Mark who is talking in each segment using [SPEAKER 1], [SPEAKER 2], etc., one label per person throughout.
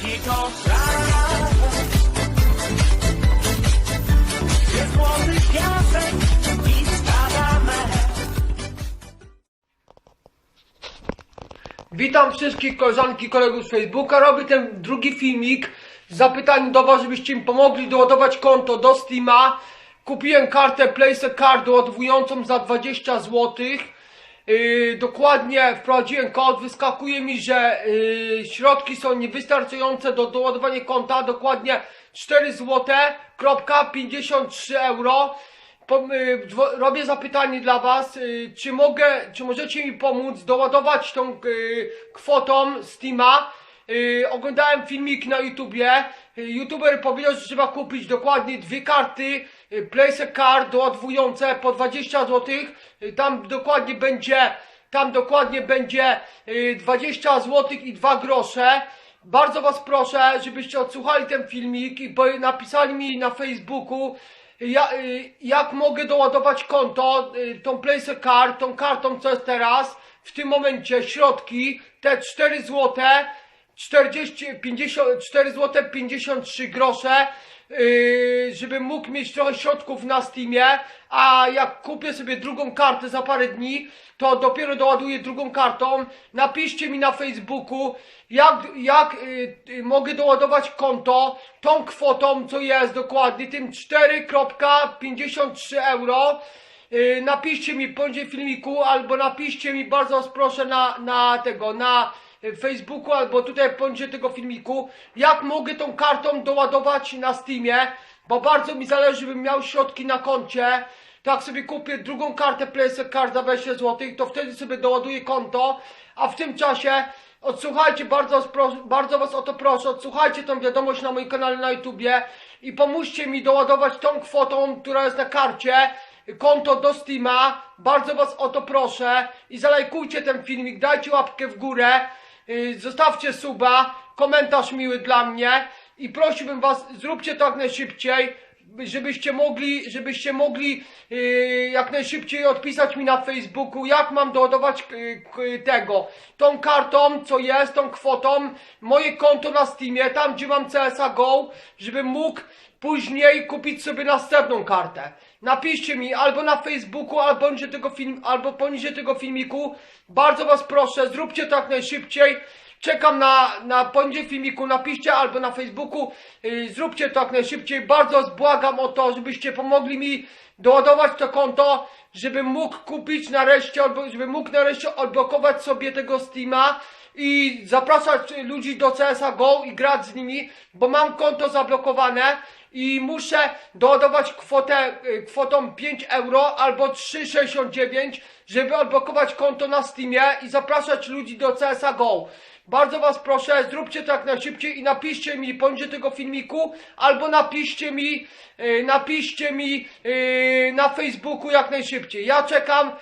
[SPEAKER 1] Prawda. Jest młody piasek i.
[SPEAKER 2] Witam wszystkich koleżanki i kolegów z Facebooka. Robię ten drugi filmik z zapytaniem do Was, żebyście mi pomogli doładować konto do Steama. Kupiłem kartę Place Card doładowującą za 20 zł. Yy, dokładnie wprowadziłem kod, wyskakuje mi, że yy, środki są niewystarczające do doładowania konta, dokładnie 4 zł, kropka 53 euro. Po, y, dwo- robię zapytanie dla was, y, czy mogę, czy możecie mi pomóc doładować tą y, kwotą Steama? Y, oglądałem filmik na YouTubie. Y, YouTuber powiedział, że trzeba kupić dokładnie dwie karty y, Place Card doładowujące po 20 zł. Y, tam dokładnie będzie, tam dokładnie będzie y, 20 zł i 2 grosze. Bardzo was proszę, żebyście odsłuchali ten filmik i napisali mi na Facebooku, ja, y, jak mogę doładować konto, y, tą Place Card, tą kartą, co jest teraz, w tym momencie środki, te 4 złote, 40, 50, 4 złote 53 grosze, yy, żebym mógł mieć trochę środków na Steamie, a jak kupię sobie drugą kartę za parę dni, to dopiero doładuję drugą kartą. Napiszcie mi na Facebooku, jak, jak yy, yy, mogę doładować konto tą kwotą, co jest dokładnie, tym 4,53 euro. Yy, napiszcie mi poniżej filmiku, albo napiszcie mi, bardzo proszę, na, na tego, na Facebooku, albo tutaj poniżej tego filmiku, jak mogę tą kartą doładować na Steamie, bo bardzo mi zależy, żebym miał środki na koncie. Tak sobie kupię drugą kartę Place Card za 20 zł, to wtedy sobie doładuję konto, a w tym czasie odsłuchajcie, bardzo bardzo was o to proszę, odsłuchajcie tą wiadomość na moim kanale na YouTubie i pomóżcie mi doładować tą kwotą, która jest na karcie, konto do Steama. Bardzo was o to proszę i zalajkujcie ten filmik, dajcie łapkę w górę, zostawcie suba, komentarz miły dla mnie i prosiłbym was, zróbcie to jak najszybciej, żebyście mogli, żebyście mogli yy, jak najszybciej odpisać mi na Facebooku, jak mam doładować tego, tą kartą, co jest, tą kwotą, moje konto na Steamie, tam gdzie mam CSA Go, żebym mógł później kupić sobie następną kartę. Napiszcie mi albo na Facebooku, albo poniżej tego, film, albo poniżej tego filmiku. Bardzo was proszę, zróbcie to jak najszybciej. Czekam na, na poniżej filmiku, napiszcie albo na Facebooku, yy, zróbcie to jak najszybciej. Bardzo błagam o to, żebyście pomogli mi doładować to konto, żebym mógł kupić nareszcie, albo żebym mógł nareszcie odblokować sobie tego Steama i zapraszać ludzi do CSA GO i grać z nimi, bo mam konto zablokowane i muszę doładować kwotę, y, kwotą 5 euro albo 3,69, żeby odblokować konto na Steamie i zapraszać ludzi do CSA GO. Bardzo was proszę, zróbcie to jak najszybciej i napiszcie mi poniżej tego filmiku, albo napiszcie mi, yy, napiszcie mi yy, na Facebooku jak najszybciej. Ja czekam,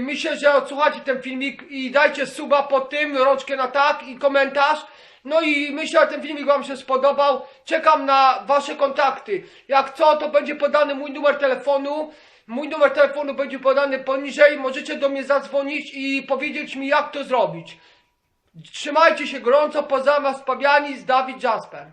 [SPEAKER 2] myślę, że odsłuchacie ten filmik i dajcie suba pod tym, rączkę na tak i komentarz. No i myślę, że ten filmik wam się spodobał. Czekam na wasze kontakty. Jak co, to będzie podany mój numer telefonu. Mój numer telefonu będzie podany poniżej. Możecie do mnie zadzwonić i powiedzieć mi, jak to zrobić. Trzymajcie się gorąco, poza was Pabiani z Dawid Jasper.